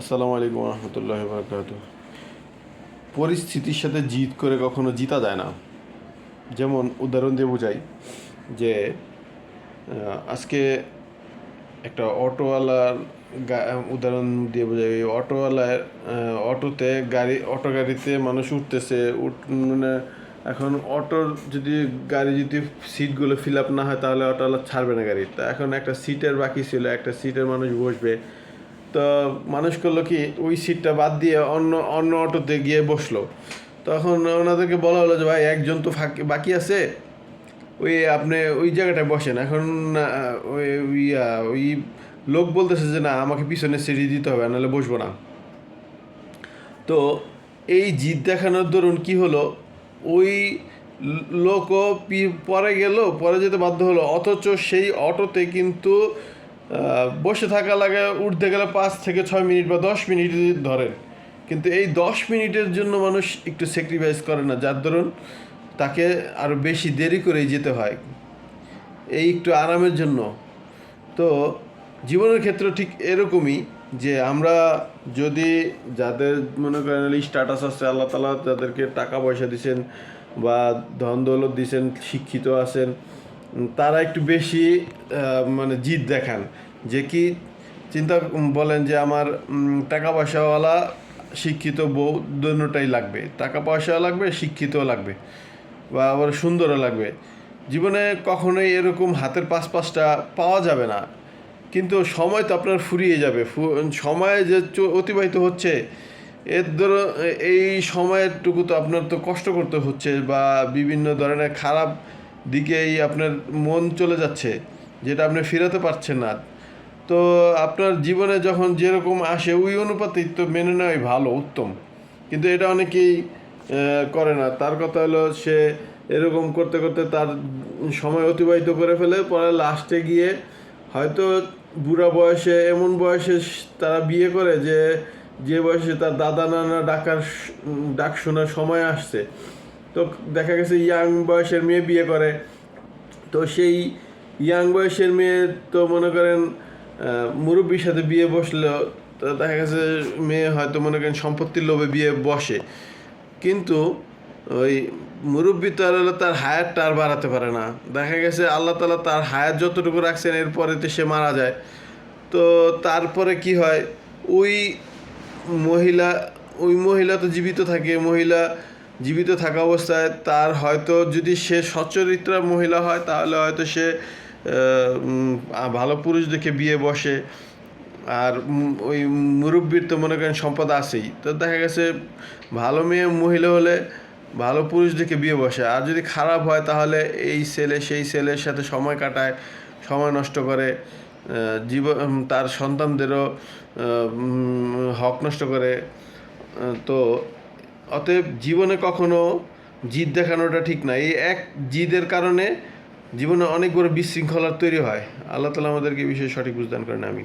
আসসালামু আলাইকুম রহমতুল্লাহ বরকাত পরিস্থিতির সাথে জিত করে কখনো জিতা যায় না। যেমন উদাহরণ দিয়ে বোঝাই যে আজকে একটা অটোওয়ালার উদাহরণ দিয়ে বোঝাই অটোওয়ালার অটোতে গাড়ি, অটো গাড়িতে মানুষ উঠতেছে, উঠ মানে এখন অটোর যদি গাড়ি যদি সিটগুলো ফিল আপ না হয় তাহলে অটোওয়ালা ছাড়বে না গাড়ি তা এখন একটা সিটের বাকি ছিল, একটা সিটের মানুষ বসবে তো মানুষ করল কি ওই সিটটা বাদ দিয়ে অন্য অন্য অটোতে গিয়ে বসল। তখন ওনাদেরকে বলা হলো যে ভাই একজন তো ফাঁকি বাকি আছে। ওই আপনি ওই জায়গাটায় বসেন। এখন ওই ওই, লোক বলতেছে যে না আমাকে পিছনে সিঁড়ি দিতে হবে নাহলে বসবো না। তো এই জিদ দেখানোর দরুন কি হলো? ওই লোকও পরে গেল পরে যেতে বাধ্য হলো। অথচ সেই অটোতে কিন্তু বসে থাকা লাগে, উঠতে গেলে পাঁচ থেকে ছয় মিনিট বা দশ মিনিট ধরেন। কিন্তু এই দশ মিনিটের জন্য মানুষ একটু স্যাক্রিফাইস করে না। যার দরুন তাকে আরও বেশি দেরি করেই যেতে হয়। এই একটু আরামের জন্য। তো জীবনের ক্ষেত্রে ঠিক এরকমই যে আমরা যদি যাদের মনে করেন স্ট্যাটাস আছে, আল্লাহ তালা যাদেরকে টাকা পয়সা দিছেন বা ধন দৌলত দিছেন, শিক্ষিত আছেন তারা একটু বেশি মানে জিদ দেখান। যে কি, চিন্তা বলেন যে আমার টাকা পয়সাওয়ালা শিক্ষিত বউ দুটাই লাগবে। টাকা পয়সাও লাগবে, শিক্ষিতও লাগবে বা আবার সুন্দরও লাগবে। জীবনে কখনোই এরকম হাতের পাশ পাশটা পাওয়া যাবে না। কিন্তু সময় তো আপনার ফুরিয়ে যাবে। সময় যে অতিবাহিত হচ্ছে এর ধরো এই সময়টুকু তো আপনার তো কষ্ট করতে হচ্ছে বা বিভিন্ন ধরনের খারাপ দিকেই আপনার মন চলে যাচ্ছে, যেটা আপনি ফেরাতে পারছেন না। তো আপনার জীবনে যখন যেরকম আসে, ওই অনুপাতেই তো মেনে নেওয়াই ভালো, উত্তম। কিন্তু এটা অনেকেই করে না। তার কথা হলো, সে এরকম করতে করতে তার সময় অতিবাহিত করে ফেলে, পরে লাস্টে গিয়ে হয়তো বুড়া বয়সে, এমন বয়সে তারা বিয়ে করে যে যে বয়সে তার দাদা নানা ডাকার ডাক শোনার সময় আসছে। তো দেখা গেছে ইয়াং বয়সের মেয়ে বিয়ে করে। তো সেই ইয়াং বয়সের মেয়ে তো মনে করেন মুরব্বীর সাথে বিয়ে বসল তো দেখা গেছে মেয়ে হয়তো মনে করেন সম্পত্তির লোভে বিয়ে বসে। কিন্তু ওই মুরব্বী তো আর তার হায়াতটা আর বাড়াতে পারে না। দেখা গেছে আল্লাহ তালা তার হায়াত যতটুকু রাখছেন এরপরে তো সে মারা যায়। তো তারপরে কি হয়? ওই মহিলা ওই মহিলা তো জীবিত থাকে, মহিলা জীবিত থাকা অবস্থায় তার হয়তো যদি সে সচ্চরিত্রা মহিলা হয়, তাহলে হয়তো সে ভালো পুরুষ দেখে বিয়ে বসে। আর ওই মুরব্বীর তো মনে করেন সম্পদ আছেই। তো দেখা গেছে ভালো মেয়ে মহিলা হলে ভালো পুরুষ দেখে বিয়ে বসে। আর যদি খারাপ হয়, তাহলে এই ছেলে সেই ছেলের সাথে সময় কাটায়, সময় নষ্ট করে জীবন তার সন্তানদেরও হক নষ্ট করে। তো অতএব জীবনে কখনো জিদ দেখানোটা ঠিক না। এই এক জিদের কারণে জীবনে অনেক বড় বিশৃঙ্খলার তৈরি হয়। আল্লাহ তালা আমাদেরকে বিষয়ে সঠিক বুঝদান করেন আমি